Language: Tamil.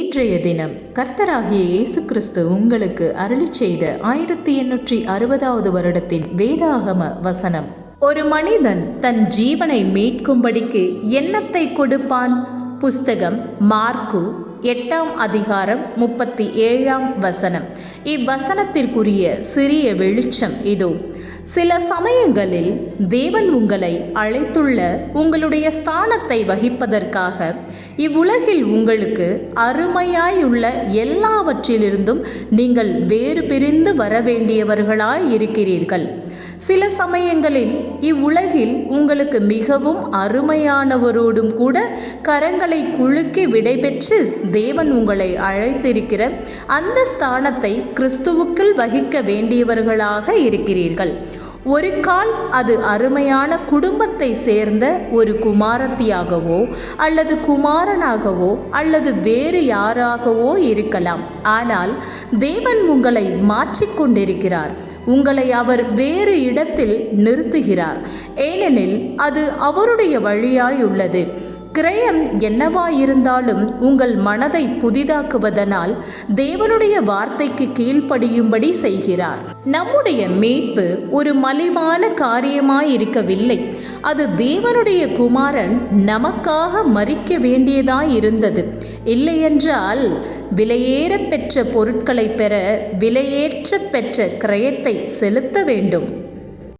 இன்றைய தினம் கர்த்தராகிய இயேசு கிறிஸ்து உங்களுக்கு அருளி செய்த ஆயிரத்தி எண்ணூற்றி அறுபதாவது வருடத்தின் வேதாகம வசனம். ஒரு மனிதன் தன் ஜீவனை மீட்கும்படிக்கு எண்ணத்தை கொடுப்பான்? புஸ்தகம் மார்க்கு எட்டாம் அதிகாரம் முப்பத்தி ஏழாம் வசனம். இவ்வசனத்திற்குரிய சிறிய வெளிச்சம் இதோ. சில சமயங்களில் தேவன் உங்களை அழைத்துள்ள உங்களுடைய ஸ்தானத்தை வகிப்பதற்காக இவ்வுலகில் உங்களுக்கு அருமையாயுள்ள எல்லாவற்றிலிருந்தும் நீங்கள் வேறு பிரிந்து வர வேண்டியவர்களாய் இருக்கிறீர்கள். சில சமயங்களில் இவ்வுலகில் உங்களுக்கு மிகவும் அருமையானவரோடும் கூட கரங்களை குலுக்கி விடைபெற்று தேவன் உங்களை அழைத்திருக்கிற அந்த ஸ்தானத்தை கிறிஸ்துவுக்குள் வகிக்க வேண்டியவர்களாக இருக்கிறீர்கள். ஒரு கால் அது அருமையான குடும்பத்தை சேர்ந்த ஒரு குமாரத்தியாகவோ அல்லது குமாரனாகவோ அல்லது வேறு யாராகவோ இருக்கலாம். ஆனால் தேவன் உங்களை மாற்றிக்கொண்டிருக்கிறார் உங்களை அவர் வேறு இடத்தில் நிறுத்துகிறார். ஏனெனில் அது அவருடைய வழியாய் உள்ளது. கிரயம் என்னவாயிருந்தாலும் உங்கள் மனதை புதிதாக்குவதனால் தேவனுடைய வார்த்தைக்கு கீழ்ப்படியும்படி செய்கிறார். நம்முடைய மீட்பு ஒரு மலிவான காரியமாயிருக்கவில்லை. அது தேவனுடைய குமாரன் நமக்காக மறிக்க வேண்டியதாயிருந்தது. இல்லையென்றால் விலையேற பெற்ற பொருட்களை பெற விலையேற்ற பெற்ற கிரயத்தை செலுத்த வேண்டும்.